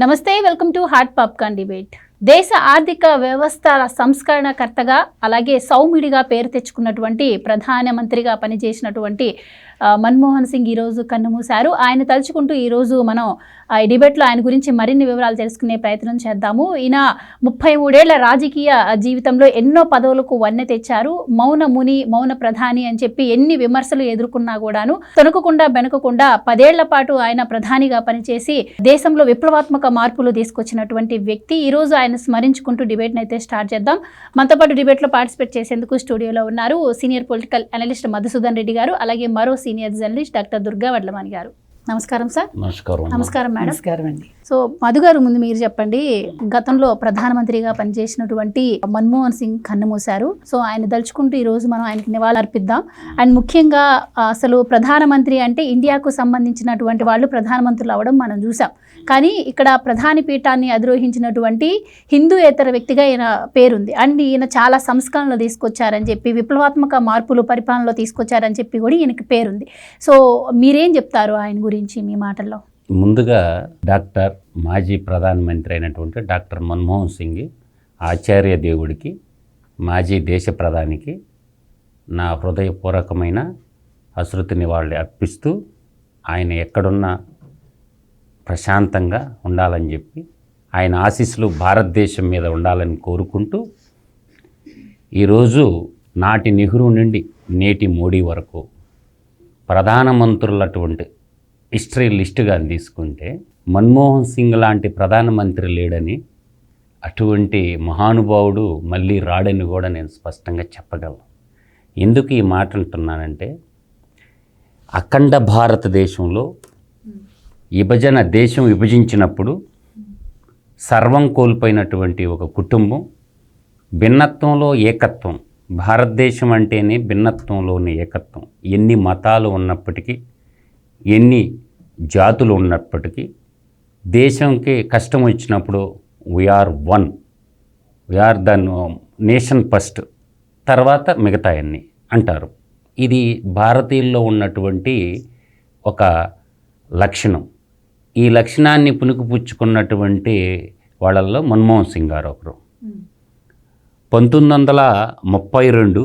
నమస్తే welcome to heart popcorn debate. దేశ ఆర్థిక వ్యవస్థ సంస్కరణకర్తగా అలాగే సౌమిడిగా పేరు తెచ్చుకున్నటువంటి ప్రధానమంత్రిగా పనిచేసినటువంటి మన్మోహన్ సింగ్ ఈరోజు కన్నుమూశారు ఆయన తలుచుకుంటూ ఈరోజు మనం ఆ, ఈ డిబేట్లో ఆయన గురించి మరిన్ని వివరాలు తెలుసుకునే ప్రయత్నం చేద్దాము. ఈయన ముప్పై మూడేళ్ళ రాజకీయ జీవితంలో ఎన్నో పదవులకు వన్నె తెచ్చారు. మౌన ముని మౌన ప్రధాని అని చెప్పి ఎన్ని విమర్శలు ఎదుర్కొన్నా కూడాను తొనకకుండా బెనకకుండా పదేళ్ళ పాటు ఆయన ప్రధానిగా పనిచేసి దేశంలో విప్లవాత్మక మార్పులు తీసుకొచ్చినటువంటి వ్యక్తి. ఈరోజు ఆయన స్మరించుకుంటూ డిబేట్ని అయితే స్టార్ట్ చేద్దాం. మనతో పాటు డిబేట్లో పార్టిసిపేట్ చేసేందుకు స్టూడియోలో ఉన్నారు senior political analyst Madhusudan Reddy garu అలాగే మరో senior journalist doctor Durga Vadlamani garu. నమస్కారం సార్. నమస్కారం. నమస్కారం మేడం. నమస్కారం అండి. సో మధు గారు ముందు మీరు చెప్పండి గతంలో ప్రధానమంత్రిగా పనిచేసినటువంటి మన్మోహన్ సింగ్ కన్నుమూశారు. సో ఆయన దలుచుకుంటూ ఈ రోజు మనం ఆయనకి నివాళులు అర్పిద్దాం అండ్ ముఖ్యంగా అసలు ప్రధానమంత్రి అంటే ఇండియాకు సంబంధించినటువంటి వాళ్ళు ప్రధానమంత్రులు అవడం మనం చూసాం. కానీ ఇక్కడ ప్రధాని పీఠాన్ని అధిరోహించినటువంటి హిందూయేతర వ్యక్తిగా ఈయన పేరుంది. అండ్ ఈయన చాలా సంస్కరణలు తీసుకొచ్చారని చెప్పి విప్లవాత్మక మార్పులు పరిపాలనలో తీసుకొచ్చారని చెప్పి కూడా ఈయనకి పేరుంది. సో మీరేం చెప్తారు ఆయన గురించి మీ మాటల్లో? ముందుగా డాక్టర్ మాజీ ప్రధానమంత్రి అయినటువంటి డాక్టర్ మన్మోహన్ సింగ్ ఆచార్య దేవుడికి మాజీ దేశ ప్రధానికి నా హృదయపూర్వకమైన అశృతి నివాళులు అర్పిస్తూ ఆయన ఎక్కడున్నా ప్రశాంతంగా ఉండాలని చెప్పి ఆయన ఆశీస్సులు భారతదేశం మీద ఉండాలని కోరుకుంటూ ఈరోజు నాటి నెహ్రూ నుండి నేటి మోడీ వరకు ప్రధానమంత్రులటువంటి హిస్టరీ లిస్టుగా తీసుకుంటే మన్మోహన్ సింగ్ లాంటి ప్రధానమంత్రి లేడని అటువంటి మహానుభావుడు మళ్ళీ రాడని కూడా నేను స్పష్టంగా చెప్పగలను. ఎందుకు ఈ మాట అంటున్నానంటే అఖండ భారతదేశంలో విభజన దేశం విభజించినప్పుడు సర్వం కోల్పోయినటువంటి ఒక కుటుంబం భిన్నత్వంలో ఏకత్వం. భారతదేశం అంటేనే భిన్నత్వంలోని ఏకత్వం. ఎన్ని మతాలు ఉన్నప్పటికీ ఎన్ని జాతులు ఉన్నప్పటికీ దేశంకి కష్టం వచ్చినప్పుడు we are one we are the nation first తర్వాత మిగతా అన్ని అంటారు. ఇది భారతీయుల్లో ఉన్నటువంటి ఒక లక్షణం. ఈ లక్షణాన్ని పుణుకుపుచ్చుకున్నటువంటి వాళ్ళల్లో మన్మోహన్ సింగ్ గారు ఒకరు. పంతొమ్మిది వందల ముప్పై రెండు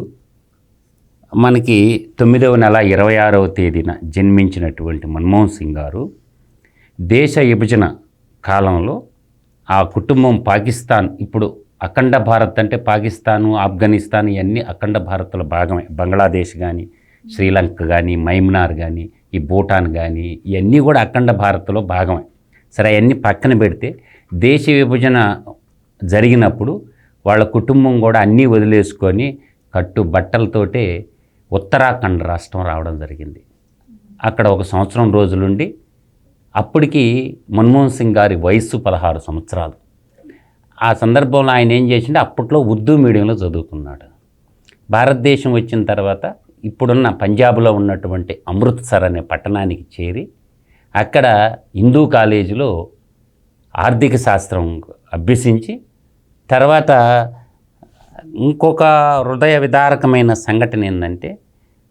మనకి తొమ్మిదవ నెల ఇరవై ఆరవ తేదీన జన్మించినటువంటి మన్మోహన్ సింగ్ గారు దేశ విభజన కాలంలో ఆ కుటుంబం పాకిస్తాన్ ఇప్పుడు అఖండ భారత్ అంటే పాకిస్తాను ఆఫ్ఘనిస్తాన్ ఇవన్నీ అఖండ భారత్లో భాగమే. బంగ్లాదేశ్ కానీ శ్రీలంక కానీ మైమ్నార్ కానీ ఈ భూటాన్ కానీ ఇవన్నీ కూడా అఖండ భారత్లో భాగమే. సరే అవన్నీ పక్కన పెడితే దేశ విభజన జరిగినప్పుడు వాళ్ళ కుటుంబం కూడా అన్నీ వదిలేసుకొని కట్టు బట్టలతోటే ఉత్తరాఖండ్ రాష్ట్రం రావడం జరిగింది. అక్కడ ఒక సంవత్సరం రోజులుండి అప్పటికి మన్మోహన్ సింగ్ గారి వయస్సు పదహారు సంవత్సరాలు. ఆ సందర్భంలో ఆయన ఏం చేసిండే అప్పట్లో ఉర్దూ మీడియంలో చదువుకున్నాడు. భారతదేశం వచ్చిన తర్వాత ఇప్పుడున్న పంజాబ్లో ఉన్నటువంటి అమృత్సర్ అనే పట్టణానికి చేరి అక్కడ హిందూ కాలేజీలో ఆర్థిక శాస్త్రం అభ్యసించి తర్వాత ఇంకొక హృదయ విదారకమైన సంఘటన ఏంటంటే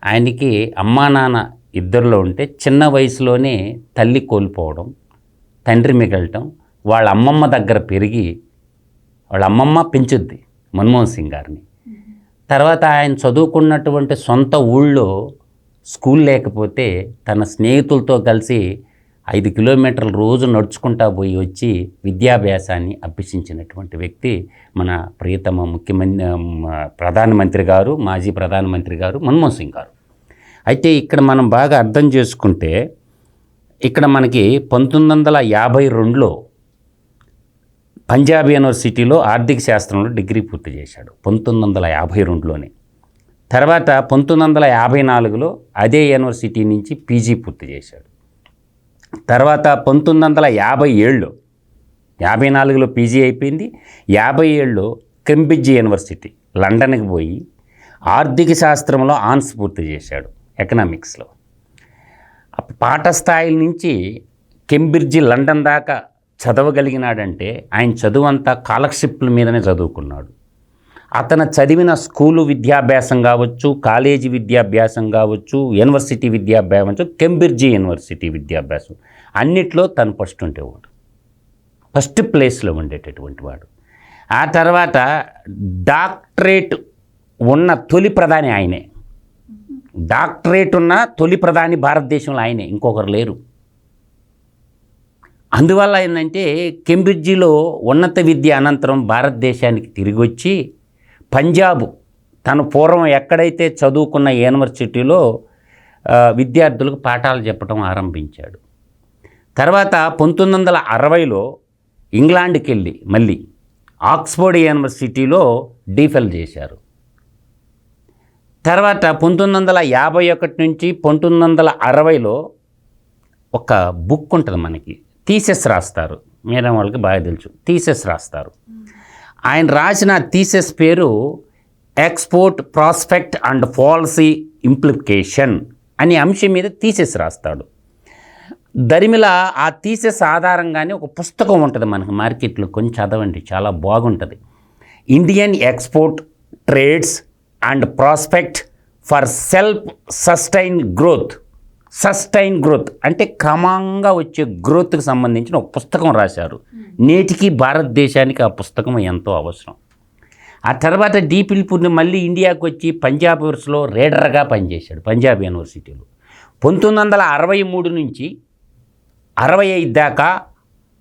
ఆయనకి అమ్మా నాన్న ఇద్దరిలో ఉంటే చిన్న వయసులోనే తల్లి కోల్పోవడం తండ్రి మిగలటం వాళ్ళ అమ్మమ్మ దగ్గర పెరిగి వాళ్ళ అమ్మమ్మ పెంచుద్ది మన్మోహన్ సింగ్ గారిని. తర్వాత ఆయన చదువుకున్నటువంటి సొంత ఊళ్ళో స్కూల్ లేకపోతే తన స్నేహితులతో కలిసి ఐదు కిలోమీటర్లు రోజు నడుచుకుంటా పోయి వచ్చి విద్యాభ్యాసాన్ని అభ్యసించినటువంటి వ్యక్తి మన ప్రియతమ ముఖ్యమంత్రి ప్రధానమంత్రి గారు మాజీ ప్రధానమంత్రి గారు మన్మోహన్ సింగ్ గారు. అయితే ఇక్కడ మనం బాగా అర్థం చేసుకుంటే ఇక్కడ మనకి పంతొమ్మిది వందల యాభై రెండులో పంజాబ్ యూనివర్సిటీలో ఆర్థిక శాస్త్రంలో డిగ్రీ పూర్తి చేశాడు పంతొమ్మిది వందల యాభై రెండులోనే. తర్వాత పంతొమ్మిది వందల యాభై నాలుగులో అదే యూనివర్సిటీ నుంచి పీజీ పూర్తి చేశాడు. తర్వాత పంతొమ్మిది వందల యాభై ఏళ్ళు యాభై నాలుగులో పీజీ అయిపోయింది యాభై ఏళ్ళు కెంబ్రిడ్జ్ యూనివర్సిటీ లండన్కి పోయి ఆర్థిక శాస్త్రంలో ఆన్స్ పూర్తి చేశాడు ఎకనామిక్స్లో. అప్ప- పాఠ స్థాయి నుంచి కెంబ్రిడ్జి లండన్ దాకా చదవగలిగినాడంటే ఆయన చదువు అంతా కాలక్షిప్ల మీదనే చదువుకున్నాడు. అతను చదివిన స్కూలు విద్యాభ్యాసం కావచ్చు కాలేజీ విద్యాభ్యాసం కావచ్చు యూనివర్సిటీ విద్యాభ్యాసం కెంబ్రిడ్జి యూనివర్సిటీ విద్యాభ్యాసం అన్నిట్లో తను ఫస్ట్ ఉండేవాడు. ఫస్ట్ ప్లేస్లో ఉండేటటువంటి వాడు. ఆ తర్వాత డాక్టరేట్ ఉన్న తొలి ప్రధాని ఆయనే. డాక్టరేట్ ఉన్న తొలి ప్రధాని భారతదేశంలో ఆయనే ఇంకొకరు లేరు. అందువల్ల ఏంటంటే కెంబ్రిడ్జిలో ఉన్నత విద్య అనంతరం భారతదేశానికి తిరిగి వచ్చి పంజాబ్ తను పూర్వం ఎక్కడైతే చదువుకున్న యూనివర్సిటీలో విద్యార్థులకు పాఠాలు చెప్పడం ఆరంభించాడు. తర్వాత పంతొమ్మిది వందల అరవైలో ఇంగ్లాండ్కి వెళ్ళి మళ్ళీ ఆక్స్ఫోర్డ్ యూనివర్సిటీలో డీఫెల్ చేశారు. తర్వాత పంతొమ్మిది వందల యాభై ఒకటి నుంచి పంతొమ్మిది వందల అరవైలో ఒక బుక్ ఉంటుంది మనకి థీసెస్ రాస్తారు మేడం వాళ్ళకి బాగా తెలుసు. థీసెస్ రాస్తారు ఆయన రాసిన థీసెస్ పేరు export prospect and policy implication అనే అంశం మీద థీసెస్ రాస్తాడు దరిమిల ఆ థీసెస్ ఆధారంగానే ఒక పుస్తకం ఉంటుంది మనకి మార్కెట్లో. కొంచెం చదవండి చాలా బాగుంటుంది. Indian export trades and prospect for self sustain growth sustain growth అంటే క్రమంగా వచ్చే గ్రోత్కి సంబంధించిన ఒక పుస్తకం రాశారు. నేటికి భారతదేశానికి ఆ పుస్తకం ఎంతో అవసరం. ఆ తర్వాత డీపిల్పూర్ని మళ్ళీ ఇండియాకు వచ్చి పంజాబ్ యూనివర్సిటీలో రీడర్గా పనిచేశాడు పంజాబ్ యూనివర్సిటీలో. పంతొమ్మిది వందల అరవై మూడు నుంచి అరవై ఐదు దాకా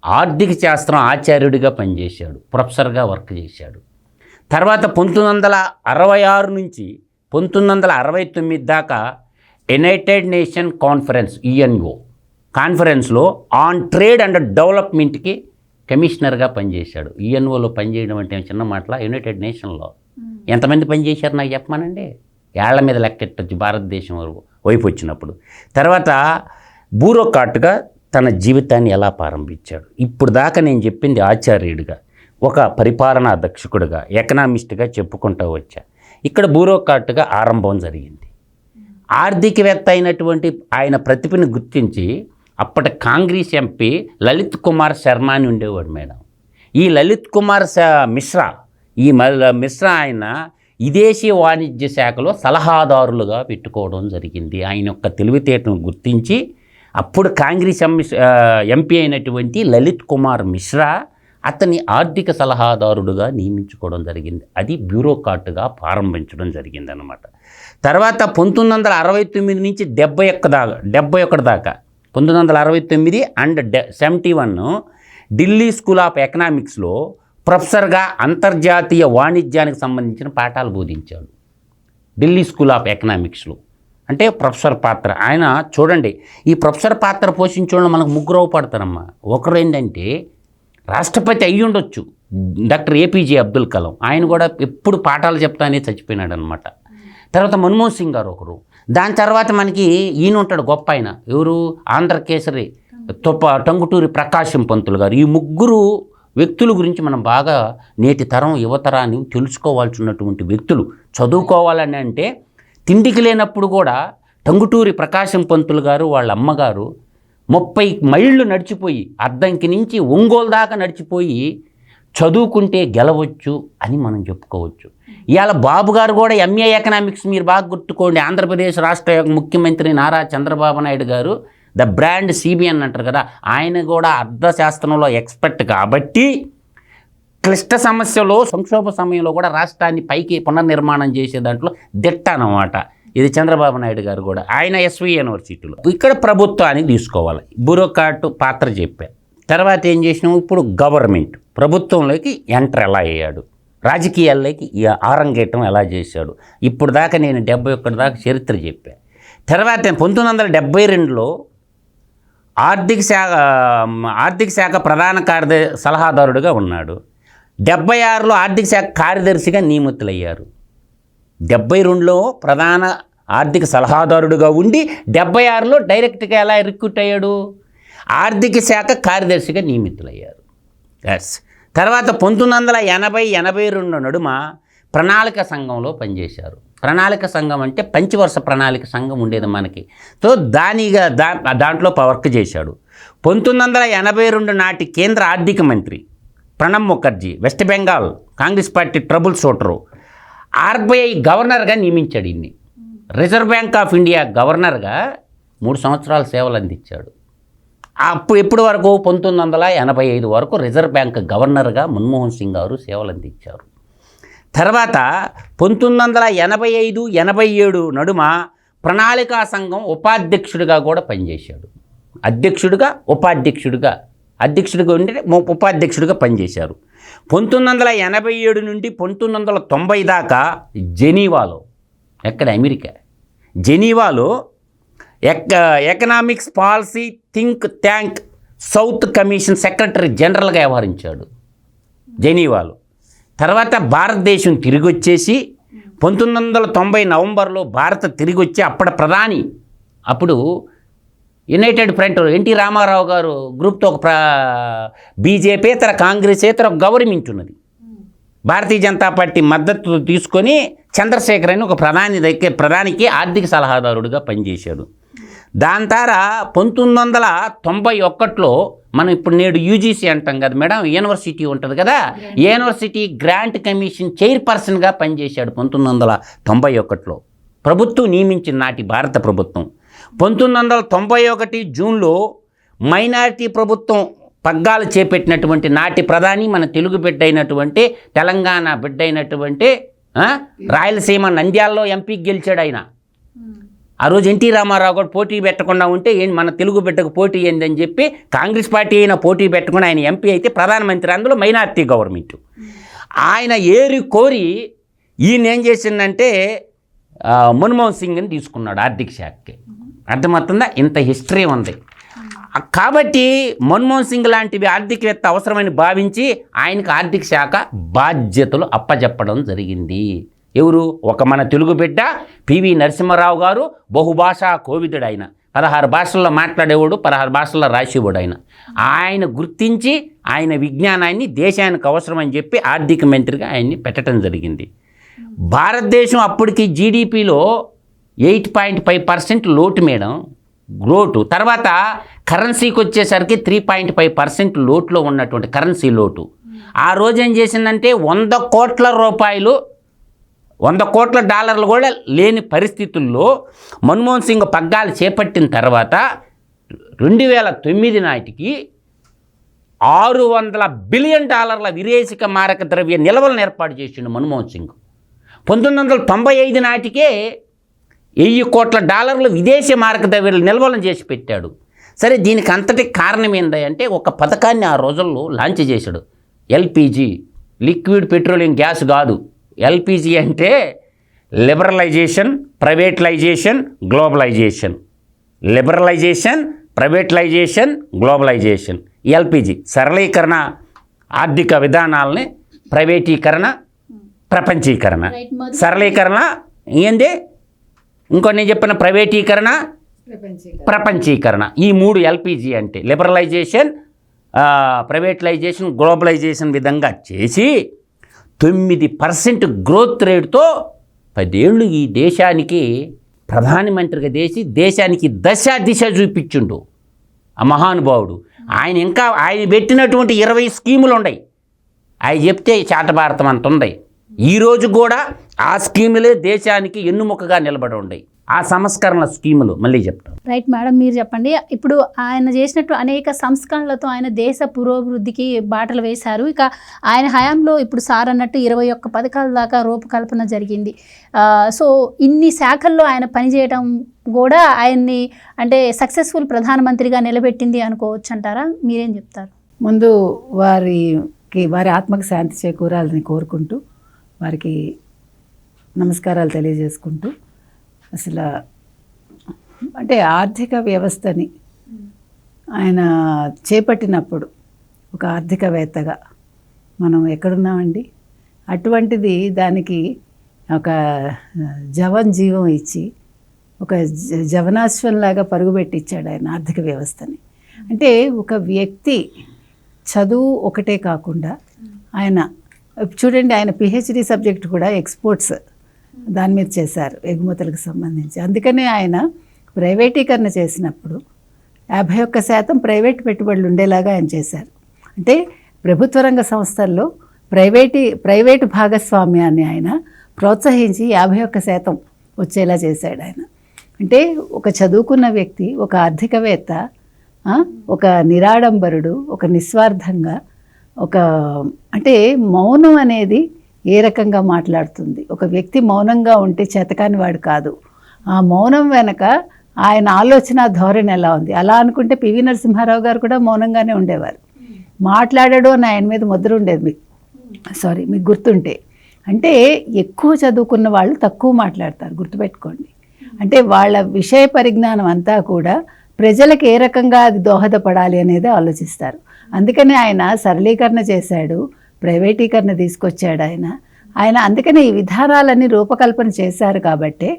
ఆర్థిక శాస్త్రం ఆచార్యుడిగా పనిచేశాడు ప్రొఫెసర్గా వర్క్ చేశాడు. తర్వాత పంతొమ్మిది వందల అరవై ఆరు నుంచి పంతొమ్మిది వందల అరవై తొమ్మిది దాకా యునైటెడ్ నేషన్ కాన్ఫరెన్స్ యుఎన్ఓ కాన్ఫరెన్స్లో ఆన్ ట్రేడ్ అండ్ డెవలప్మెంట్కి కమిషనర్గా పనిచేశాడు. యుఎన్ఓలో పనిచేయడం అంటే చిన్న మాటల? యునైటెడ్ నేషన్లో ఎంతమంది పనిచేశారు నాకు చెప్పమానండి? ఏళ్ళ మీద లెక్కెట్టచ్చు భారతదేశం వరకు వైపు వచ్చినప్పుడు. తర్వాత బ్యూరోక్రాట్గా తన జీవితాన్ని ఎలా ప్రారంభించాడు? ఇప్పుడు దాకా నేను చెప్పింది ఆచార్యుడిగా ఒక పరిపాలనా దక్షకుడిగా ఎకనామిస్ట్గా చెప్పుకుంటూ వచ్చా. ఇక్కడ బ్యూరోక్రాట్గా ఆరంభం జరిగింది. ఆర్థికవేత్త అయినటువంటి ఆయన ప్రతిభను గుర్తించి అప్పటి కాంగ్రెస్ ఎంపీ లలిత్ కుమార్ శర్మ అని ఉండేవాడు మేడం. ఈ లలిత్ కుమార్ మిశ్రా ఈ మిశ్రా ఆయన విదేశీ వాణిజ్య శాఖలో సలహాదారులుగా పెట్టుకోవడం జరిగింది. ఆయన యొక్క తెలివితేటను గుర్తించి అప్పుడు కాంగ్రెస్ ఎంపీ అయినటువంటి లలిత్ కుమార్ మిశ్రా అతని ఆర్థిక సలహాదారుడుగా నియమించుకోవడం జరిగింది. అది బ్యూరోక్రాట్గా ప్రారంభించడం జరిగింది అనమాట తర్వాత పంతొమ్మిది వందల అరవై తొమ్మిది నుంచి డెబ్బై ఒక్క దాకా డెబ్బై ఒకటి దాకా పంతొమ్మిది వందల అరవై తొమ్మిది and the seventy one Delhi School of ఎకనామిక్స్లో ప్రొఫెసర్గా అంతర్జాతీయ వాణిజ్యానికి సంబంధించిన పాఠాలు బోధించాడు. ఢిల్లీ స్కూల్ ఆఫ్ ఎకనామిక్స్లో. అంటే ప్రొఫెసర్ పాత్ర. ఆయన చూడండి ఈ ప్రొఫెసర్ పాత్ర పోషించడం మనకు ముగ్గురు అవపడతారమ్మా. ఒకరు ఏంటంటే రాష్ట్రపతి అయ్యి ఉండొచ్చు డాక్టర్ ఏపీజే అబ్దుల్ కలాం. ఆయన కూడా ఎప్పుడు పాఠాలు చెప్తానే చచ్చిపోయినాడు అనమాట తర్వాత మన్మోహన్ సింగ్ గారు ఒకరు. దాని తర్వాత మనకి ఈయన ఉంటాడు గొప్ప ఆయన. ఎవరు? ఆంధ్రకేసరి తొప్ప టంగుటూరి ప్రకాశం పంతులు గారు. ఈ ముగ్గురు వ్యక్తుల గురించి మనం బాగా నేటి తరం యువతరాన్ని తెలుసుకోవాల్సినటువంటి వ్యక్తులు. చదువుకోవాలని అంటే తిండికి లేనప్పుడు కూడా టంగుటూరి ప్రకాశం పంతులు గారు వాళ్ళ అమ్మగారు ముప్పై మైళ్ళు నడిచిపోయి అద్దంకి నుంచి ఒంగోలు దాకా నడిచిపోయి చదువుకుంటే గెలవచ్చు అని మనం చెప్పుకోవచ్చు. ఇవాళ బాబు గారు కూడా ఎంఏ ఎకనామిక్స్ మీరు బాగా గుర్తుకోండి. ఆంధ్రప్రదేశ్ రాష్ట్ర యొక్క ముఖ్యమంత్రి నారా చంద్రబాబు నాయుడు గారు ద బ్రాండ్ సిబిఎన్ అంటారు కదా ఆయన కూడా అర్థశాస్త్రంలో ఎక్స్పర్ట్ కాబట్టి క్లిష్ట సమస్యలో సంక్షోభ సమయంలో కూడా రాష్ట్రాన్ని పైకి పునర్నిర్మాణం చేసే దాంట్లో దిట్ట అన్నమాట. ఇది చంద్రబాబు నాయుడు గారు కూడా. ఆయన ఎస్వి యూనివర్సిటీలో. ఇక్కడ ప్రభుత్వాన్ని తీసుకోవాలి. బ్యూరోక్రాట్ పాత్ర చెప్పారు తర్వాత ఏం చేసినాం? ఇప్పుడు గవర్నమెంట్. ప్రభుత్వంలోకి ఎంటర్ ఎలా అయ్యాడు? రాజకీయాల్లోకి ఈ ఆరంగేటం ఎలా చేశాడు? ఇప్పుడు దాకా నేను డెబ్బై ఒక్కటి దాకా చరిత్ర చెప్పాను తర్వాత పంతొమ్మిది వందల డెబ్బై రెండులో ఆర్థిక శాఖ ఆర్థిక శాఖ ప్రధాన కార్యదర్శి సలహాదారుడిగా ఉన్నాడు. డెబ్బై ఆరులో ఆర్థిక శాఖ కార్యదర్శిగా నియమితులయ్యారు. డెబ్బై రెండులో ప్రధాన ఆర్థిక సలహాదారుడుగా ఉండి డెబ్బై ఆరులో డైరెక్ట్గా ఎలా రిక్రూట్ అయ్యాడు? ఆర్థిక శాఖ కార్యదర్శిగా నియమితులయ్యారు. ఎస్ తర్వాత పంతొమ్మిది వందల ఎనభై ఎనభై రెండు నడుమ ప్రణాళిక సంఘంలో పనిచేశారు. ప్రణాళిక సంఘం అంటే పంచవర్ష ప్రణాళిక సంఘం ఉండేది మనకి. సో దానిగా దా దాంట్లో వర్క్ చేశాడు. పంతొమ్మిది వందల ఎనభై రెండు నాటి కేంద్ర ఆర్థిక మంత్రి Pranab Mukherjee west Bengal Congress party troubleshooter RBI గవర్నర్గా నియమించాడు ఇన్ని రిజర్వ్ బ్యాంక్ ఆఫ్ ఇండియా గవర్నర్గా మూడు సంవత్సరాల సేవలు అందించాడు. అప్పుడు ఎప్పటి వరకు? పంతొమ్మిది వందల ఎనభై ఐదు వరకు రిజర్వ్ బ్యాంక్ గవర్నర్గా మన్మోహన్ సింగ్ గారు సేవలు అందించారు. తర్వాత పంతొమ్మిది వందల ఎనభై ఐదు ఎనభై ఏడు నడుమ ప్రణాళికా సంఘం ఉపాధ్యక్షుడిగా కూడా పనిచేశాడు. అధ్యక్షుడిగా ఉపాధ్యక్షుడిగా. అధ్యక్షుడిగా ఉంటే ఉపాధ్యక్షుడిగా పనిచేశారు. పంతొమ్మిది వందల ఎనభై ఏడు నుండి పంతొమ్మిది వందల తొంభై దాకా జెనీవాలో ఎక్కడ? అమెరికా. జెనీవాలో ఎక్ economics policy think tank south commission secretary జనరల్గా వ్యవహరించాడు జెనీవాలో. తర్వాత భారతదేశం తిరిగి వచ్చేసి పంతొమ్మిది వందల తొంభై నవంబర్లో భారత తిరిగి వచ్చి అప్పటి ప్రధాని అప్పుడు యునైటెడ్ ఫ్రంట్ ఎన్టీ రామారావు గారు గ్రూప్తో ఒక ప్రా బీజేపీ ఇతర కాంగ్రెస్ ఇతర ఉన్నది భారతీయ జనతా పార్టీ మద్దతు తీసుకొని చంద్రశేఖర్ అని ఒక ప్రధాని దగ్గర ప్రధానికి ఆర్థిక సలహాదారుడిగా పనిచేశాడు. దాని ద్వారా పంతొమ్మిది వందల తొంభై ఒకటిలో మనం ఇప్పుడు నేడు యూజీసీ అంటాం కదా మేడం యూనివర్సిటీ ఉంటుంది కదా యూనివర్సిటీ గ్రాంట్ కమిషన్ చైర్పర్సన్గా పనిచేశాడు పంతొమ్మిది వందల తొంభై ఒకటిలో. ప్రభుత్వం నియమించిన నాటి భారత ప్రభుత్వం. పంతొమ్మిది వందల తొంభై ఒకటి జూన్లో మైనారిటీ ప్రభుత్వం పగ్గాలు చేపట్టినటువంటి నాటి ప్రధాని మన తెలుగు బిడ్డ అయినటువంటి తెలంగాణ బిడ్డ అయినటువంటి రాయలసీమ నంద్యాలలో ఎంపీ గెలిచాడు ఆయన. ఆ రోజు ఎన్టీ రామారావు కూడా పోటీ పెట్టకుండా ఉంటే ఏం మన తెలుగు బిడ్డకు పోటీ ఏందని చెప్పి కాంగ్రెస్ పార్టీ అయినా పోటీ పెట్టకుండా ఆయన ఎంపీ అయితే ప్రధానమంత్రి అందులో మైనార్టీ గవర్నమెంట్. ఆయన ఏరి కోరి ఈయన ఏం చేసిందంటే మన్మోహన్ సింగ్ని తీసుకున్నాడు ఆర్థిక శాఖకి. అర్థమవుతుందా? ఇంత హిస్టరీ ఉంది. కాబట్టి మన్మోహన్ సింగ్ లాంటివి ఆర్థికవేత్త అవసరమని భావించి ఆయనకు ఆర్థిక శాఖ బాధ్యతలు అప్పజెప్పడం జరిగింది. ఎవరు? ఒక మన తెలుగు బిడ్డ పివి నరసింహారావు గారు బహుభాషా కోవిదుడు ఆయన పదహారు భాషల్లో మాట్లాడేవాడు పదహారు భాషల్లో రాసేవాడు ఆయన ఆయన గుర్తించి ఆయన విజ్ఞానాన్ని దేశానికి అవసరమని చెప్పి ఆర్థిక మంత్రిగా ఆయన్ని పెట్టడం జరిగింది. భారతదేశం అప్పటికి జీడిపిలో ఎయిట్ పాయింట్ ఫైవ్ పర్సెంట్ లోటు మేడం లోటు. తర్వాత కరెన్సీకి వచ్చేసరికి త్రీ పాయింట్ ఫైవ్ పర్సెంట్ లోటులో ఉన్నటువంటి కరెన్సీ లోటు. ఆ రోజు ఏం చేసిందంటే వంద కోట్ల రూపాయలు వంద కోట్ల డాలర్లు కూడా లేని పరిస్థితుల్లో మన్మోహన్ సింగ్ పగ్గాలు చేపట్టిన తర్వాత రెండు వేల తొమ్మిది నాటికి ఆరు వందల బిలియన్ డాలర్ల విదేశిక మారక ద్రవ్య నిల్వలను ఏర్పాటు చేసిండు మన్మోహన్ సింగ్. పంతొమ్మిది వందల తొంభై ఐదు నాటికే వెయ్యి కోట్ల డాలర్లు విదేశీ మారక ద్రవ్య నిల్వలను చేసి పెట్టాడు. సరే దీనికి అంతటి కారణం ఏంటంటే ఒక పథకాన్ని ఆ రోజుల్లో లాంచ్ చేశాడు. ఎల్పిజి లిక్విడ్ పెట్రోలియం గ్యాస్ కాదు. ఎల్పిజి అంటే liberalisation privatisation globalisation. Liberalisation privatisation globalisation. LPG సరళీకరణ ఆర్థిక విధానాలని ప్రైవేటీకరణ ప్రపంచీకరణ. సరళీకరణ ఏంది? ఇంకో నేను చెప్పిన ప్రైవేటీకరణ ప్రపంచీకరణ. ఈ మూడు ఎల్పిజి అంటే లిబరలైజేషన్ ప్రైవేటలైజేషన్ గ్లోబలైజేషన్ విధంగా చేసి తొమ్మిది పర్సెంట్ గ్రోత్ రేటుతో పదేళ్ళు ఈ దేశానికి ప్రధానమంత్రిగా చేసి దేశానికి దశ దిశ చూపించుండు. ఆ మహానుభావుడు. ఆయన ఇంకా ఆయన పెట్టినటువంటి ఇరవై స్కీములు ఉన్నాయి అవి చెప్తే చాట భారతం అంత ఉంది ఈరోజు కూడా ఆ స్కీములే దేశానికి ఎన్నుముకగా నిలబడి ఉన్నాయి ఆ సంస్కరణ స్కీములు మళ్ళీ చెప్తాను రైట్ మేడం మీరు చెప్పండి. ఇప్పుడు ఆయన చేసినట్టు అనేక సంస్కరణలతో ఆయన దేశ పురోభివృద్ధికి బాటలు వేశారు. ఇక ఆయన హయాంలో ఇప్పుడు సార్ అన్నట్టు ఇరవై ఒక్క పథకాల దాకా రూపకల్పన జరిగింది. సో ఇన్ని శాఖల్లో ఆయన పనిచేయడం కూడా ఆయన్ని అంటే సక్సెస్ఫుల్ ప్రధానమంత్రిగా నిలబెట్టింది అనుకోవచ్చు అంటారా మీరేం చెప్తారు? ముందు వారికి వారి ఆత్మకు శాంతి చేకూరాలని కోరుకుంటూ వారికి నమస్కారాలు తెలియజేసుకుంటూ అసలు అంటే ఆర్థిక వ్యవస్థని ఆయన చేపట్టినప్పుడు ఒక ఆర్థికవేత్తగా మనం ఎక్కడున్నామండి? అటువంటిది దానికి ఒక జవన్ జీవం ఇచ్చి ఒక జ- జవనాశ్వంలాగా పరుగుపెట్టించాడు ఆయన ఆర్థిక వ్యవస్థని. అంటే ఒక వ్యక్తి చదువు ఒకటే కాకుండా ఆయన చూడండి ఆయన పిహెచ్డి సబ్జెక్ట్ కూడా ఎక్స్పోర్ట్స్ దాని మీద చేశారు ఎగుమతులకు సంబంధించి. అందుకనే ఆయన ప్రైవేటీకరణ చేసినప్పుడు యాభై ఒక్క శాతం ప్రైవేట్ పెట్టుబడులు ఉండేలాగా ఆయన చేశారు. అంటే ప్రభుత్వ రంగ సంస్థల్లో ప్రైవేటీ ప్రైవేటు భాగస్వామ్యాన్ని ఆయన ప్రోత్సహించి యాభై ఒక్క శాతం వచ్చేలా చేశాడు ఆయన. అంటే ఒక చదువుకున్న వ్యక్తి ఒక ఆర్థికవేత్త ఒక నిరాడంబరుడు ఒక నిస్వార్థంగా ఒక అంటే మౌనం అనేది ఏ రకంగా మాట్లాడుతుంది? ఒక వ్యక్తి మౌనంగా ఉంటే చేతకాని వాడు కాదు. ఆ మౌనం వెనక ఆయన ఆలోచన ధోరణి ఎలా ఉంది? అలా అనుకుంటే పివి నరసింహారావు గారు కూడా మౌనంగానే ఉండేవారు. మాట్లాడాడు అని ఆయన మీద ముద్ర ఉండేది మీకు. సారీ మీకు గుర్తుంటే. అంటే ఎక్కువ చదువుకున్న వాళ్ళు తక్కువ మాట్లాడతారు గుర్తుపెట్టుకోండి. అంటే వాళ్ళ విషయ పరిజ్ఞానం అంతా కూడా ప్రజలకు ఏ రకంగా అది దోహదపడాలి అనేది ఆలోచిస్తారు. అందుకని ఆయన సరళీకరణ చేశాడు ప్రైవేటీకరణ తీసుకొచ్చాడు ఆయన. ఆయన అందుకనే ఈ విధానాలన్నీ రూపకల్పన చేశారు కాబట్టే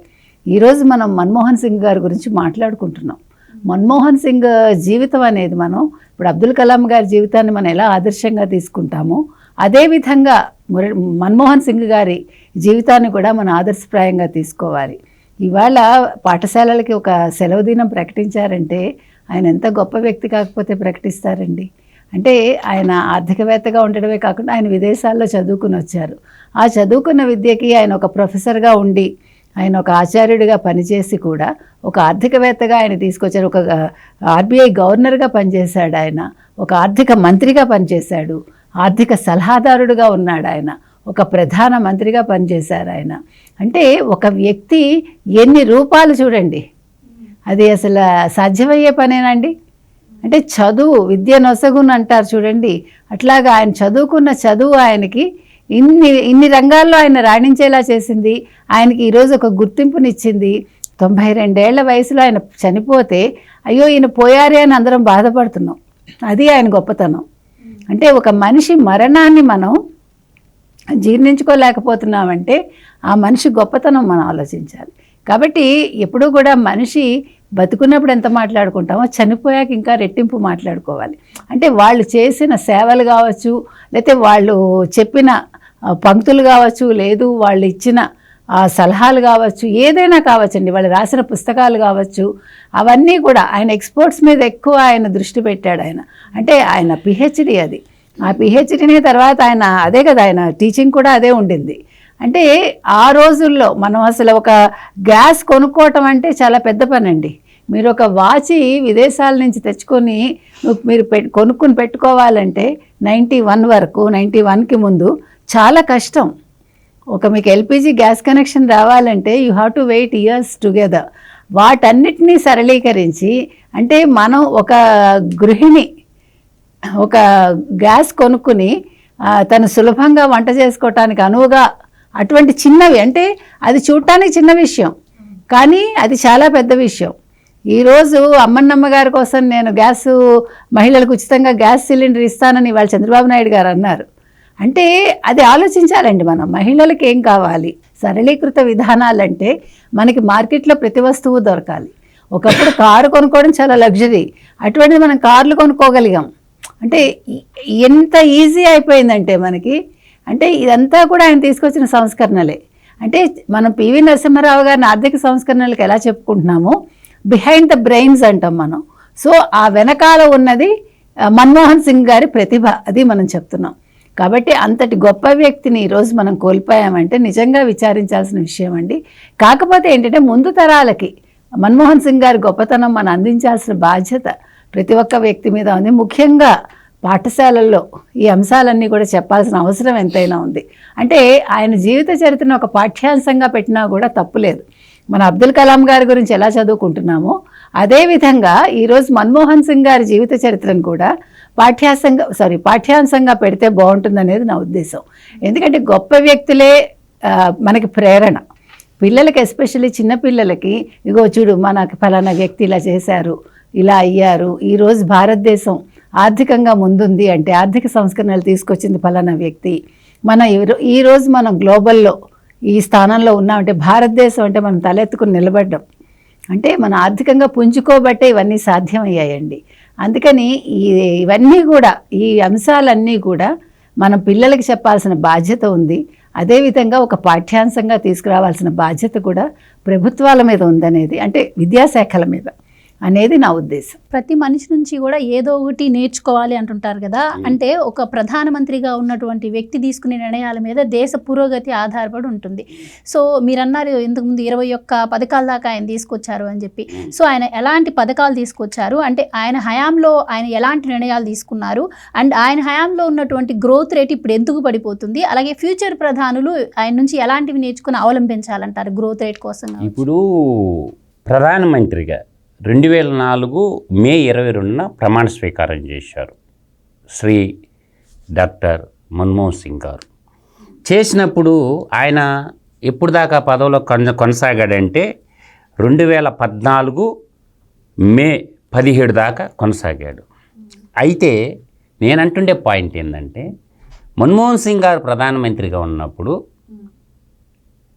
ఈరోజు మనం మన్మోహన్ సింగ్ గారి గురించి మాట్లాడుకుంటున్నాం. మన్మోహన్ సింగ్ జీవితం అనేది మనం ఇప్పుడు అబ్దుల్ కలాం గారి జీవితాన్ని మనం ఎలా ఆదర్శంగా తీసుకుంటామో అదేవిధంగా ముర మన్మోహన్ సింగ్ గారి జీవితాన్ని కూడా మనం ఆదర్శప్రాయంగా తీసుకోవాలి. ఇవాళ పాఠశాలలకి ఒక సెలవు దినం ప్రకటించారంటే ఆయన ఎంత గొప్ప వ్యక్తి కాకపోతే ప్రకటిస్తారండి. అంటే ఆయన ఆర్థికవేత్తగా ఉండడమే కాకుండా ఆయన విదేశాల్లో చదువుకుని వచ్చారు. ఆ చదువుకున్న విద్యకి ఆయన ఒక ప్రొఫెసర్గా ఉండి ఆయన ఒక ఆచార్యుడిగా పనిచేసి కూడా ఒక ఆర్థికవేత్తగా ఆయన తీసుకొచ్చారు. ఒక ఆర్బీఐ గవర్నర్గా పనిచేశాడు ఆయన. ఒక ఆర్థిక మంత్రిగా పనిచేశాడు. ఆర్థిక సలహాదారుడుగా ఉన్నాడు ఆయన ఒక ప్రధాన మంత్రిగా పనిచేశారు ఆయన. అంటే ఒక వ్యక్తి ఎన్ని రూపాలు చూడండి. అది అసలు సాధ్యమయ్యే పనేనండి అంటే చదువు విద్య నొసగున్ అంటారు చూడండి. అట్లాగా ఆయన చదువుకున్న చదువు ఆయనకి ఇన్ని ఇన్ని రంగాల్లో ఆయన రాణించేలా చేసింది. ఆయనకి ఈరోజు ఒక గుర్తింపునిచ్చింది. తొంభై రెండేళ్ళ వయసులో ఆయన చనిపోతే అయ్యో ఈయన పోయారే అని అందరం బాధపడుతున్నాం. అది ఆయన గొప్పతనం. అంటే ఒక మనిషి మరణాన్ని మనం జీర్ణించుకోలేకపోతున్నామంటే ఆ మనిషి గొప్పతనం మనం ఆలోచించాలి. కాబట్టి ఎప్పుడూ కూడా మనిషి బతుకున్నప్పుడు ఎంత మాట్లాడుకుంటామో చనిపోయాక ఇంకా రెట్టింపు మాట్లాడుకోవాలి. అంటే వాళ్ళు చేసిన సేవలు కావచ్చు లేకపోతే వాళ్ళు చెప్పిన పంక్తులు కావచ్చు లేదు వాళ్ళు ఇచ్చిన ఆ సలహాలు కావచ్చు ఏదైనా కావచ్చండి. వాళ్ళు రాసిన పుస్తకాలు కావచ్చు అవన్నీ కూడా ఆయన ఎక్స్పోర్ట్స్ మీద ఎక్కువ ఆయన దృష్టి పెట్టాడు ఆయన. అంటే ఆయన పిహెచ్డి అది. ఆ పిహెచ్డీనే తర్వాత ఆయన అదే కదా ఆయన టీచింగ్ కూడా అదే ఉండింది. అంటే ఆ రోజుల్లో మనం అసలు ఒక గ్యాస్ కొనుక్కోవటం అంటే చాలా పెద్ద పని అండి మీరు ఒక వాచి విదేశాల నుంచి తెచ్చుకొని మీరు పె కొనుక్కుని పెట్టుకోవాలంటే నైంటీ వన్ వరకు నైంటీ వన్కి ముందు చాలా కష్టం. ఒక మీకు ఎల్పిజి గ్యాస్ కనెక్షన్ రావాలంటే you have to wait years together. వాటన్నిటినీ సరళీకరించి అంటే మనం ఒక గృహిణి ఒక గ్యాస్ కొనుక్కుని తను సులభంగా వంట చేసుకోవటానికి అనువుగా అటువంటి చిన్నవి అంటే అది చూడటానికి చిన్న విషయం కానీ అది చాలా పెద్ద విషయం. ఈరోజు అమ్మన్నమ్మ గారి కోసం నేను గ్యాస్ మహిళలకు ఉచితంగా గ్యాస్ సిలిండర్ ఇస్తానని వాళ్ళు చంద్రబాబు నాయుడు గారు అన్నారు. అంటే అది ఆలోచించాలండి మనం మహిళలకు ఏం కావాలి? సరళీకృత విధానాలంటే మనకి మార్కెట్లో ప్రతి వస్తువు దొరకాలి. ఒకప్పుడు కారు కొనుక్కోవడం చాలా లగ్జరీ. అటువంటిది మనం కార్లు కొనుక్కోగలిగాం. అంటే ఎంత ఈజీ అయిపోయిందంటే మనకి అంటే ఇదంతా కూడా ఆయన తీసుకొచ్చిన సంస్కరణలే. అంటే మనం పివి నరసింహారావు గారిని ఆర్థిక సంస్కరణలకు ఎలా చెప్పుకుంటున్నామో బిహైండ్ ద బ్రెయిన్స్ అంటాం మనం. సో ఆ వెనకాల ఉన్నది మన్మోహన్ సింగ్ గారి ప్రతిభ అది మనం చెప్తున్నాం. కాబట్టి అంతటి గొప్ప వ్యక్తిని ఈరోజు మనం కోల్పోయామంటే నిజంగా విచారించాల్సిన విషయం అండి. కాకపోతే ఏంటంటే ముందు తరాలకి మన్మోహన్ సింగ్ గారి గొప్పతనం మనం అందించాల్సిన బాధ్యత ప్రతి ఒక్క వ్యక్తి మీద ఉంది. ముఖ్యంగా పాఠశాలల్లో ఈ అంశాలన్నీ కూడా చెప్పాల్సిన అవసరం ఎంతైనా ఉంది. అంటే ఆయన జీవిత చరిత్రను ఒక పాఠ్యాంశంగా పెట్టినా కూడా తప్పులేదు మన అబ్దుల్ కలాం గారి గురించి ఎలా చదువుకుంటున్నామో అదేవిధంగా ఈరోజు మన్మోహన్ సింగ్ గారి జీవిత చరిత్రను కూడా పాఠ్యాంశంగా సారీ పాఠ్యాంశంగా పెడితే బాగుంటుందనేది నా ఉద్దేశం. ఎందుకంటే గొప్ప వ్యక్తులే మనకి ప్రేరణ. పిల్లలకి ఎస్పెషల్లీ చిన్నపిల్లలకి ఇగో చూడు మనకి ఫలానా వ్యక్తి ఇలా చేశారు ఇలా అయ్యారు. ఈరోజు భారతదేశం ఆర్థికంగా ముందుంది అంటే ఆర్థిక సంస్కరణలు తీసుకొచ్చింది ఫలానా వ్యక్తి. మన ఈరోజు మనం గ్లోబల్లో ఈ స్థానంలో ఉన్నామంటే భారతదేశం అంటే మనం తలెత్తుకుని నిలబడ్డం. అంటే మన ఆర్థికంగా పుంజుకోబట్టే ఇవన్నీ సాధ్యమయ్యాయండి. అందుకని ఈ ఇవన్నీ కూడా ఈ అంశాలన్నీ కూడా మనం పిల్లలకి చెప్పాల్సిన బాధ్యత ఉంది. అదేవిధంగా ఒక పాఠ్యాంశంగా తీసుకురావాల్సిన బాధ్యత కూడా ప్రభుత్వాల మీద ఉందనేది. అంటే విద్యాశాఖల మీద. అనేది నా ఉద్దేశం. ప్రతి మనిషి నుంచి కూడా ఏదో ఒకటి నేర్చుకోవాలి అంటుంటారు కదా. అంటే ఒక ప్రధానమంత్రిగా ఉన్నటువంటి వ్యక్తి తీసుకునే నిర్ణయాల మీద దేశ పురోగతి ఆధారపడి ఉంటుంది. సో మీరు అన్నారు ఇంతకుముందు ఇరవై ఒక్క పథకాల దాకా ఆయన తీసుకొచ్చారు అని చెప్పి. సో ఆయన ఎలాంటి పథకాలు తీసుకొచ్చారు? అంటే ఆయన హయాంలో ఆయన ఎలాంటి నిర్ణయాలు తీసుకున్నారు? అండ్ ఆయన హయాంలో ఉన్నటువంటి గ్రోత్ రేట్ ఇప్పుడు ఎందుకు పడిపోతుంది? అలాగే ఫ్యూచర్ ప్రధానులు ఆయన నుంచి ఎలాంటివి నేర్చుకుని అవలంబించాలంటారు గ్రోత్ రేట్ కోసం. ఇప్పుడు ప్రధానమంత్రిగా రెండు వేల నాలుగు మే ఇరవై రెండున ప్రమాణ స్వీకారం చేశారు శ్రీ డాక్టర్ మన్మోహన్ సింగ్ గారు. చేసినప్పుడు ఆయన ఎప్పుడు దాకా పదవిలో కొన కొనసాగాడంటే రెండు వేల పద్నాలుగు మే పదిహేడు దాకా కొనసాగాడు. అయితే నేనంటుండే పాయింట్ ఏంటంటే మన్మోహన్ సింగ్ గారు ప్రధానమంత్రిగా ఉన్నప్పుడు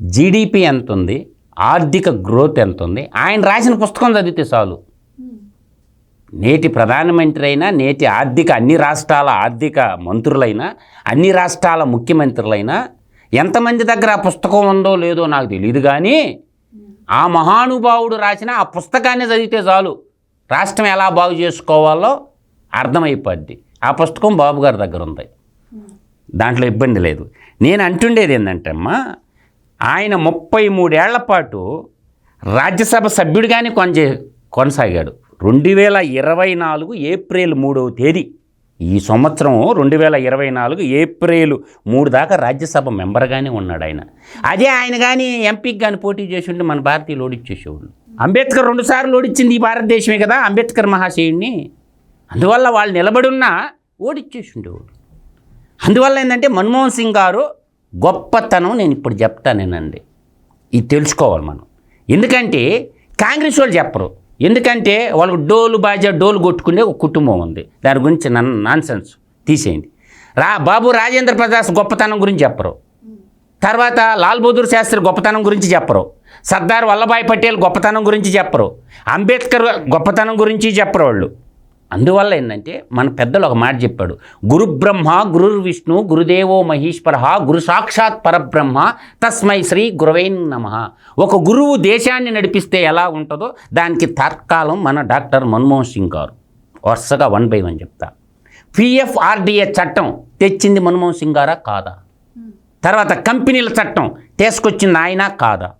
జీడిపి ఎంత ఉంది ఆర్థిక గ్రోత్ ఎంత ఉంది ఆయన రాసిన పుస్తకం చదివితే చాలు. నేటి ప్రధానమంత్రి అయినా నేటి ఆర్థిక అన్ని రాష్ట్రాల ఆర్థిక మంత్రులైనా అన్ని రాష్ట్రాల ముఖ్యమంత్రులైనా ఎంతమంది దగ్గర ఆ పుస్తకం ఉందో లేదో నాకు తెలియదు కానీ ఆ మహానుభావుడు రాసిన ఆ పుస్తకాన్ని చదివితే చాలు. రాష్ట్రం ఎలా బాగు చేసుకోవాలో అర్థమైపోద్ది. ఆ పుస్తకం బాబు గారి దగ్గర ఉంది. దాంట్లో ఇబ్బంది లేదు. నేను అంటుండేది ఏంటంటే అమ్మా ఆయన ముప్పై మూడేళ్ళ పాటు రాజ్యసభ సభ్యుడిగానే కొనజే కొనసాగాడు. రెండు వేల ఇరవై నాలుగు ఏప్రిల్ మూడవ తేదీ. ఈ సంవత్సరం రెండు వేల ఇరవై నాలుగు ఏప్రిల్ మూడు దాకా రాజ్యసభ మెంబర్గానే ఉన్నాడు ఆయన. అదే ఆయన కానీ ఎంపీకి కానీ పోటీ చేసి ఉంటే మన భారతీయులు ఓడిచ్చేసేవాళ్ళు. అంబేద్కర్ రెండుసార్లు ఓడిచ్చింది ఈ భారతదేశమే కదా అంబేద్కర్ మహాశయుడిని అందువల్ల వాళ్ళు నిలబడి ఉన్నా ఓడిచ్చేసి ఉండేవాళ్ళు అందువల్ల ఏంటంటే మన్మోహన్ సింగ్ గారు గొప్పతనం నేను ఇప్పుడు చెప్తానేనండి. ఇది తెలుసుకోవాలి మనం. ఎందుకంటే కాంగ్రెస్ వాళ్ళు చెప్పరు. ఎందుకంటే వాళ్ళకు డోలు బాజా డోలు కొట్టుకునే ఒక కుటుంబం ఉంది. దాని గురించి నన్ నాన్సెన్స్ తీసేయండి. రా బాబు రాజేంద్ర ప్రసాద్ గొప్పతనం గురించి చెప్పరు. తర్వాత లాల్ బహదూర్ శాస్త్రి గొప్పతనం గురించి చెప్పరు. సర్దార్ వల్లభాయ్ పటేల్ గొప్పతనం గురించి చెప్పరు. అంబేద్కర్ గొప్పతనం గురించి చెప్పరు వాళ్ళు. అందువల్ల ఏంటంటే మన పెద్దలు ఒక మాట చెప్పాడు. గురుబ్రహ్మ గురుర్విష్ణు గురు విష్ణు గురుదేవో మహేశ్వర గురు సాక్షాత్ పరబ్రహ్మ తస్మై శ్రీ గురువైన్ నమ. ఒక గురువు దేశాన్ని నడిపిస్తే ఎలా ఉంటుందో దానికి తత్కాలం మన డాక్టర్ మన్మోహన్ సింగ్ గారు. వరుసగా వన్ బై వన్ చెప్తా. పిఎఫ్ఆర్డిఏ చట్టం తెచ్చింది మన్మోహన్ సింగ్ గారా కాదా? తర్వాత కంపెనీల చట్టం తీసుకొచ్చింది ఆయన కాదా?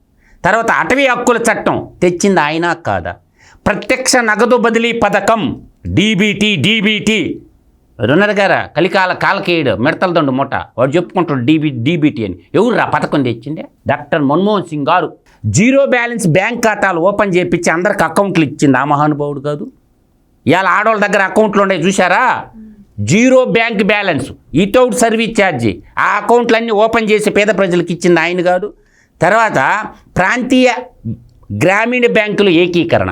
తర్వాత అటవీ హక్కుల చట్టం తెచ్చింది ఆయన కాదా? ప్రత్యక్ష నగదు బదిలీ పథకం. డీబీటీ డీబీటీ రున్నర్ గారా కలికాల కాలకేయుడు మిడతల దండు ముఠ వాడు చెప్పుకుంటాడు డీబీ డీబీటీ అని. ఎవరు ఆ పథకం తెచ్చింది doctor Manmohan Singh garu. Zero balance bank ఖాతాలు ఓపెన్ చేయించి అందరికి అకౌంట్లు ఇచ్చింది ఆ మహానుభావుడు కాదు. ఇవాళ ఆడవాళ్ళ దగ్గర అకౌంట్లు ఉన్నాయి చూసారా zero bank balance without service charge. ఆ అకౌంట్లన్నీ ఓపెన్ చేసి పేద ప్రజలకు ఇచ్చింది ఆయన కాదు. తర్వాత ప్రాంతీయ గ్రామీణ బ్యాంకులు ఏకీకరణ.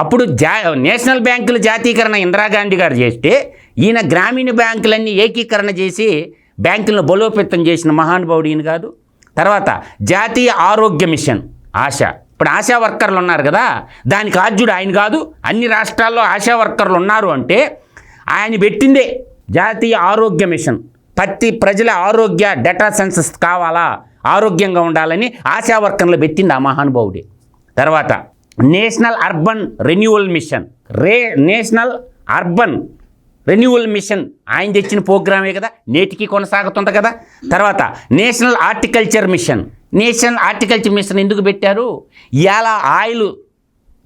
అప్పుడు జా నేషనల్ బ్యాంకుల జాతీకరణ ఇందిరాగాంధీ గారు చేస్తే ఈయన గ్రామీణ బ్యాంకులన్నీ ఏకీకరణ చేసి బ్యాంకులను బలోపేతం చేసిన మహానుభావుడు ఈయన కాదు. తర్వాత జాతీయ ఆరోగ్య మిషన్ ఆశ. ఇప్పుడు ఆశా వర్కర్లు ఉన్నారు కదా దానికి ఆద్యుడు ఆయన కాదు అన్ని రాష్ట్రాల్లో ఆశా వర్కర్లు ఉన్నారు అంటే ఆయన పెట్టిందే జాతీయ ఆరోగ్య మిషన్. ప్రతి ప్రజల ఆరోగ్య డేటా సెన్సస్ కావాలా ఆరోగ్యంగా ఉండాలని ఆశా వర్కర్లు పెట్టింది ఆ మహానుభావుడే. తర్వాత నేషనల్ అర్బన్ రెన్యువల్ మిషన్. రే నేషనల్ అర్బన్ రెన్యువల్ మిషన్. ఆయన తెచ్చిన ప్రోగ్రామే కదా నేటికి కొనసాగుతుంది కదా. తర్వాత national horticulture mission. National horticulture mission ఎందుకు పెట్టారు? ఇవాళ ఆయిల్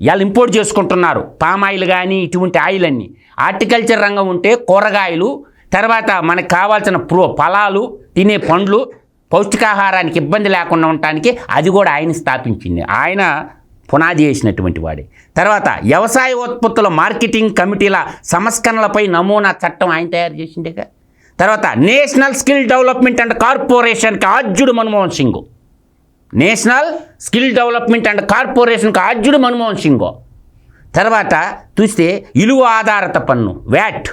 ఇవాళ ఇంపోర్ట్ చేసుకుంటున్నారు. పామ్ ఆయిల్ కానీ ఇటువంటి ఆయిల్ అన్నీ ఆర్టికల్చర్ రంగం ఉంటే కూరగాయలు తర్వాత మనకు కావాల్సిన ప్రో ఫలాలు తినే పండ్లు పౌష్టికాహారానికి ఇబ్బంది లేకుండా ఉండటానికి అది కూడా ఆయన స్థాపించింది. ఆయన పునాది వేసినటువంటి వాడే. తర్వాత వ్యవసాయ ఉత్పత్తుల మార్కెటింగ్ కమిటీల సంస్కరణలపై నమూనా చట్టం ఆయన తయారు చేసిండేగా. తర్వాత నేషనల్ స్కిల్ డెవలప్మెంట్ అండ్ కార్పొరేషన్కి ఆద్యుడు Manmohan Singh. National skill development and కార్పొరేషన్కి ఆద్యుడు మన్మోహన్ సింగ్. తర్వాత చూస్తే ఇలువ ఆధారిత పన్ను వ్యాట్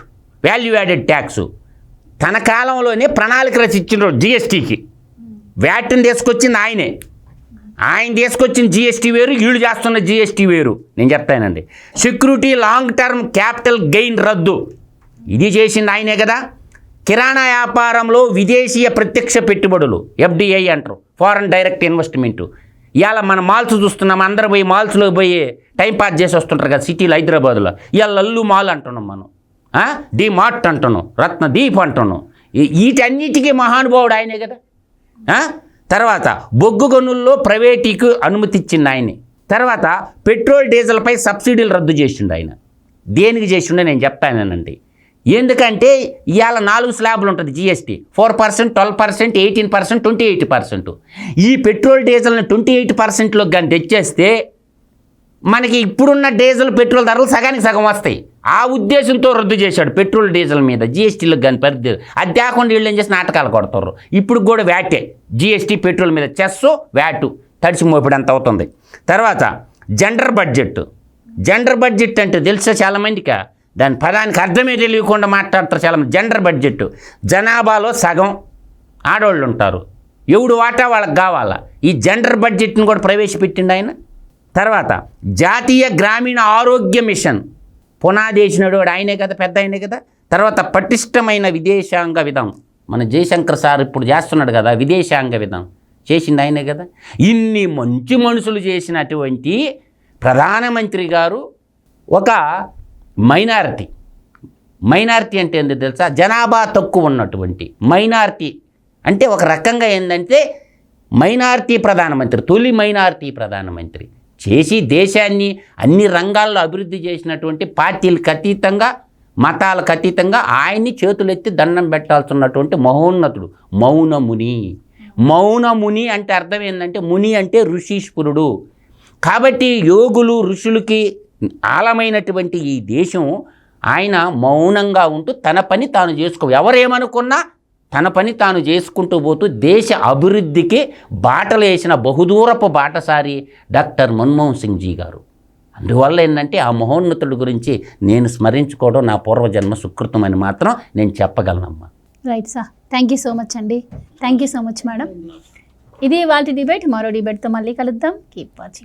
వాల్యూ యాడెడ్ ట్యాక్స్ తన కాలంలోనే ప్రణాళిక రచించిన జిఎస్టీకి. వ్యాట్ని తీసుకొచ్చింది ఆయనే. ఆయన తీసుకొచ్చిన జిఎస్టీ వేరు వీళ్ళు చేస్తున్న జిఎస్టీ వేరు. నేను చెప్తానండి. Security long term capital gain రద్దు. ఇది చేసింది ఆయనే కదా. కిరాణా వ్యాపారంలో విదేశీయ ప్రత్యక్ష పెట్టుబడులు ఎఫ్డిఐ అంటారు. ఫారెన్ డైరెక్ట్ ఇన్వెస్ట్మెంట్ ఇవాళ మన మాల్స్ చూస్తున్నాం అందరు పోయి మాల్స్లో పోయి టైం పాస్ చేసి వస్తుంటారు కదా సిటీలో హైదరాబాద్లో. ఇవాళ లల్లు మాల్ అంటున్నాం మనం. డి మార్ట్ అంటున్నాం. రత్న దీప్ అంటున్నాం. వీటన్నిటికీ మహానుభావుడు ఆయనే కదా. తర్వాత బొగ్గు గనుల్లో ప్రైవేటీకి అనుమతి ఇచ్చింది ఆయనే. తర్వాత పెట్రోల్ డీజిల్పై సబ్సిడీలు రద్దు చేసిండు ఆయన. దేనికి చేసిండో నేను చెప్తానండి ఎందుకంటే ఇవాళ నాలుగు స్లాబ్లు ఉంటుంది GST four percent twelve percent eighteen percent twenty eight percent. ఈ పెట్రోల్ డీజిల్ని ట్వంటీ ఎయిట్ పర్సెంట్లోకి కానీ తెచ్చేస్తే మనకి ఇప్పుడున్న డీజిల్ పెట్రోల్ ధరలు సగానికి సగం వస్తాయి. ఆ ఉద్దేశంతో రద్దు చేశాడు పెట్రోల్ డీజిల్ మీద. జిఎస్టీలకు కానీ పరిధి అది తేకుండా వీళ్ళు ఏం చేసి నాటకాలు కొడతారు. ఇప్పుడు కూడా వ్యాటే జిఎస్టీ పెట్రోల్ మీద చెస్ వ్యాటు తడిసి మోపిడి అంత అవుతుంది. తర్వాత జెండర్ బడ్జెట్ జెండర్ బడ్జెట్ అంటే తెలుసా చాలామందికి? దాని పదానికి అర్థమే తెలియకుండా మాట్లాడతారు చాలామంది. జెండర్ బడ్జెట్ జనాభాలో సగం ఆడవాళ్ళు ఉంటారు. ఎవడు వాటా వాళ్ళకి కావాలా? ఈ జెండర్ బడ్జెట్ని కూడా ప్రవేశపెట్టిండు ఆయన? తర్వాత జాతీయ గ్రామీణ ఆరోగ్య మిషన్. పునాదేశినడు ఆయనే కదా పెద్ద ఆయనే కదా. తర్వాత పటిష్టమైన విదేశాంగ విధానం. మన జయశంకర్ సార్ ఇప్పుడు చేస్తున్నాడు కదా విదేశాంగ విధానం. చేసింది ఆయనే కదా. ఇన్ని మంచి మనుషులు చేసినటువంటి ప్రధానమంత్రి గారు ఒక మైనారిటీ. మైనారిటీ అంటే ఏంటో తెలుసా? జనాభా తక్కువ ఉన్నటువంటి మైనారిటీ. అంటే ఒక రకంగా ఏంటంటే మైనారిటీ ప్రధానమంత్రి తొలి మైనారిటీ ప్రధానమంత్రి. చేసి దేశాన్ని అన్ని రంగాల్లో అభివృద్ధి చేసినటువంటి పార్టీలకు అతీతంగా మతాలకు అతీతంగా ఆయన్ని చేతులెత్తి దండం పెట్టాల్సినటువంటి మహోన్నతుడు మౌనముని. మౌనముని అంటే అర్థం ఏంటంటే ముని అంటే ఋషీశ్వరుడు. కాబట్టి యోగులు ఋషులకి ఆలమైనటువంటి ఈ దేశం ఆయన మౌనంగా ఉంటూ తన పని తాను చేసుకో. ఎవరేమనుకున్నా తన పని తాను చేసుకుంటూ పోతూ దేశ అభివృద్ధికి బాటలు వేసిన బహుదూరపు బాటసారి డాక్టర్ మన్మోహన్ సింగ్ జీ గారు. అందువల్ల ఏంటంటే ఆ మహోన్నతుడి గురించి నేను స్మరించుకోవడం నా పూర్వజన్మ సుకృతం అని మాత్రం నేను చెప్పగలనమ్మా. Right sir thank you so much అండి. Thank you so much madam ఇది వాళ్ళ డిబేట్ మరో డిబేట్తో మళ్ళీ కలుద్దాం. Keep watching